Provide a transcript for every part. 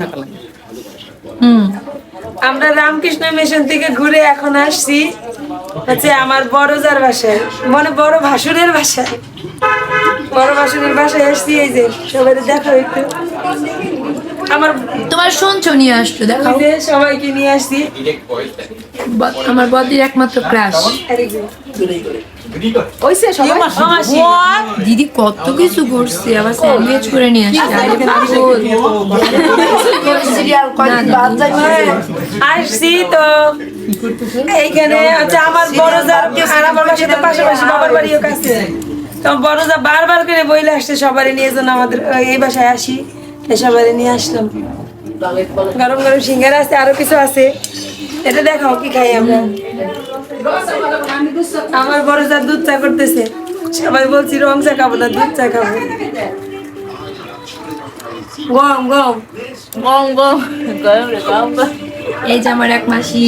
থাকা লাগে। হুম। আমরা রামকৃষ্ণ মিশন থেকে ঘুরে এখন আসছি হচ্ছে আমার বড় যার বাসায় মানে বড় ভাসুরের বাসায়। বড় ভাসুরের বাসায় আসছি এই যে সবাই দেখো একটু। আমার তোমার শুনছো নিয়ে আসছো দেখো সবাইকে নিয়ে আসছি। আমার বদির একমাত্র ক্রাশ ওইসে সবাই? দিদি কত কিছু করছে আবার স্যান্ডউইচ করে নিয়ে আসছে। দিদি। আসছি তো। এইখানে হচ্ছে আমার বড় যার আর আমার তো পাশাপাশি বাবার বাড়িও কাছে। তো বড় যা বারবার করে বইলে আসছে সবারই নিয়ে যেন আমাদের এই বাসায় আসি। তাই সবারই নিয়ে আসলাম। গরম গরম সিঙ্গারা আছে আরও কিছু আছে। এটা দেখাও কি খাই আমরা। আমার বড় যা দুধ চা করতেছে। সবাই বলছি রং চা খাব না দুধ চা খাব। গম গম। গম গম। গরম রে গম গম এই যে আমার এক মাসি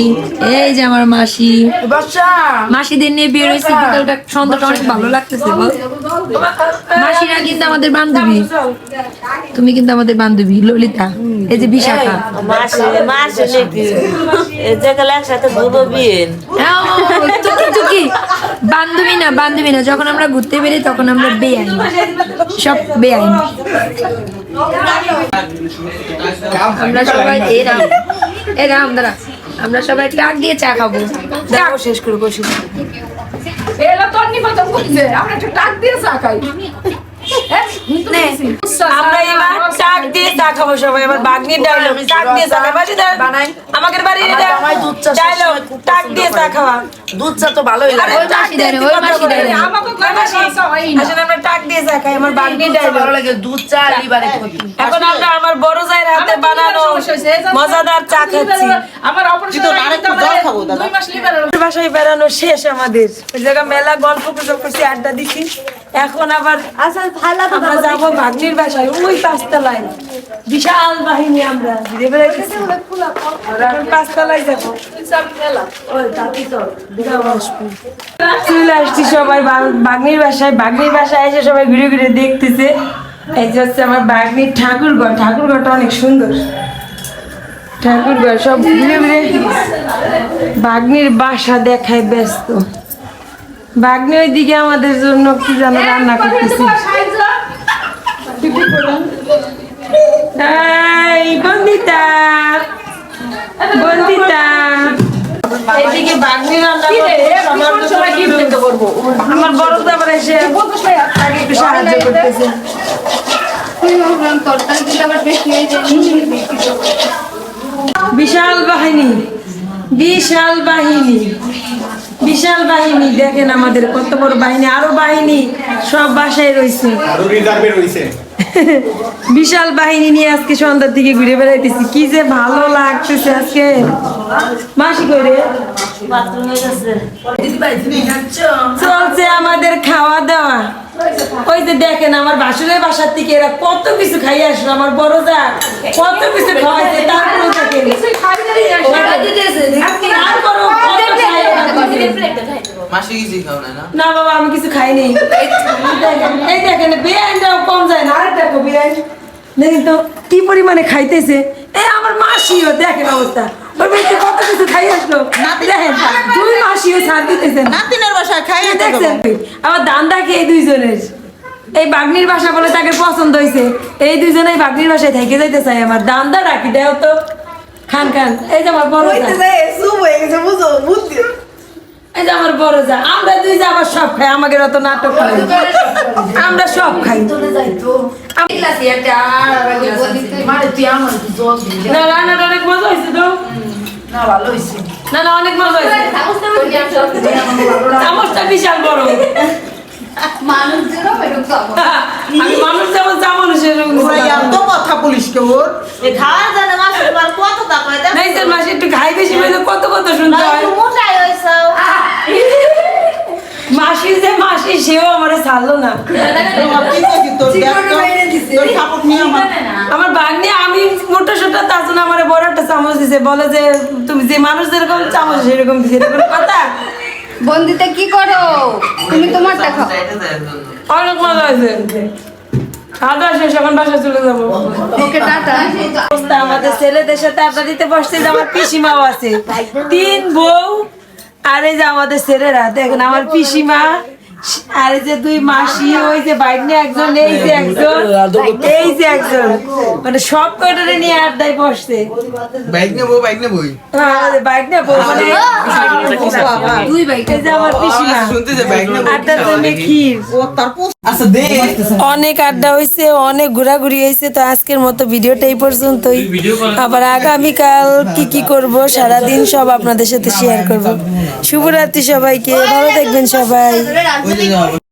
এই যে আমার মাসি। মাসিদের নিয়ে বের হয়েছি বিকালটা সন্ধ্যাটা অনেক ভালো লাগতেছে বল। মাসিরা কিন্তু আমাদের বান্ধবী। তুমি কিন্তু আমাদের বান্ধবী ললিতা। এই যে বিশাখা। টুকি বান্ধবী না বান্ধবী না। যখন আমরা ঘুরতে বেরি তখন আমরা বেআইন। সব বেআইন। আমরা সবাই এই এই রাম দাঁড়া আমরা সবাই টাক দিয়ে চা খাব। দেখো শেষ করে বসে। এলা তো নিমন্ত্রণ করছে। আমরা একটু টাক দিয়ে চা খাই। হ্যাঁ? আমরা এবার টাক দিয়ে চা খাব সবাই আমার বাগনির ডায়লগ টাক দিয়ে চা খাব। বাসি আমাদের বাড়ির ডায়লগ টাক দিয়ে চা খাওয়া। দুধ চা তো ভালোই লাগে। ওই মাসি দেয় ওই মাসি দেয় আমাকে কয় মাসে আসলে আমরা টাক দিয়ে চা খাই আমার বাগনির ডায়লগ ভালো লাগে দুধ চা লিবারে এখন আমরা আমার বড় জায়ের হাতে বানানো মজাদার চা খাচ্ছি। আমার অপারেশন দুই মাস লিভার বাসায় বেড়ানো শেষ আমাদের। ওই জায়গা মেলা গল্প গুজব করছি আড্ডা দিছি এখন আবার যাব ভাগ্নির বাসায়, ওই পাঁচতলায়। বিশাল বাহিনী আমরা পাঁচতলায় যাব। বাগ্নির বাসায়। এসে সবাই ঘুরে ঘুরে দেখতেছে। এই যে হচ্ছে আমার অনেক সুন্দর। ঠাকুরঘর সব ঘুরে ঘুরে বাগ্নির বাসা দেখায় ব্যস্ত। বাগ্নি ওইদিকে আমাদের জন্য কি যেন রান্না করতেছে। এই বন্দিতা। বন্দিতা। এইদিকে বাগ্নি রান্না করতেছে, আমার তো গিফট দিতে পারব আমার বড় দাবার এসে সাহায্য করতেছে। বিশাল বাহিনী বিশাল বাহিনী বিশাল বাহিনী। দেখেন আমাদের কত বড় বাহিনী আরও বাহিনী সব বাসায় রয়েছে। বিশাল বাহিনী নিয়ে আজকে সন্ধ্যার দিকে ঘুরে বেড়াইতেছি। কি যে ভালো লাগতেছে আজকে। মাসি করে চলছে আমাদের খাওয়া দাওয়া। ওই যে দেখেন আমার বাসুরের বাসার থেকে এরা কত কিছু খাইয়ে আসলো, আমার বড় যা। কত কিছু খাওয়াইছে তারপরে দেখেন তারপরেও কত খাইয়ে মাসি কিছু খাও না না? না বাবা আমি কিছু খাইনি এই দেখেন, এই দেখেন বিরিয়ানিটাও কম যায় না। আর দেখো বিরিয়ানি। দেখেন তো কি পরিমাণে খাইতেছে? এই আমার মাসিও দেখেন অবস্থা। ওর বাড়িতে কত কিছু খাই আসলো? দেখেন দুই মাসিও ছাড় দিতেছেন নাতিনের বাসায় খাই দেখছেন? আবার দান্দা কি এই দুইজনের? এই বাগনির বাসা বলে তাকে পছন্দ হয়েছে এই দুইজনে এই বাগনির বাসায় থেকে যাইতে চাই আমার। দান্দা রাখি দেও তো। খান খান। এই যে আমার বড় আমার বড় যা আমরা দুই যা আবার সব খাই আমাদের অত নাটক খাই আমরা সব খাই। মানে না অনেক মজা হয়েছে তো। না ভালো হয়েছে না না অনেক মজা হয়েছে। চামচটা বিশাল বড়। আমি মানুষ যেমন কথা ওর? মাসের কত টাকা মাসে একটু খাই বেশি কত কত শুনতে হয়। সেও আমার ছাড়লো না। আমার বাগনি আমি মোটা সোটা তার জন্য আমার বড় একটা চামচ দিছে। বলে যে তুমি যে মানুষ যেরকম চামচ সেরকম দিছে। কথা? বন্দিতে কি করো? তুমি তোমারটা খাও। অনেক মজা হয়েছে। খাওয়া শেষ এখন বাসা চলে যাব। Okay tata. অবস্থা আমাদের ছেলেদের সাথে আড্ডা দিতে বসছে যে আমার পিসিমাও আছে। তিন বউ আর যে আমাদের ছেলেরা দেখেন আমার পিসিমা আর এই যে দুই মাসি ওই যে বাইরে একজন এই যে একজন এই যে একজন। মানে সব কটারে নিয়ে আড্ডায় বসছে? বাইক নেব বাইক নেব হ্যাঁ, আমাদের বাইক নেব মানে দুই বাইক এই যে আমার শুনতে যে বাইক নেব আড্ডার জন্য ক্ষীর। ও দে অনেক আড্ডা হয়েছে অনেক ঘোরাঘুরি হয়েছে তো আজকের মতো ভিডিওটা এই পর্যন্তই। আবার আগামীকাল কি কি করব সারা দিন সব আপনাদের সাথে শেয়ার করব। শুভরাত্রি সবাইকে ভালো থাকবেন সবাই।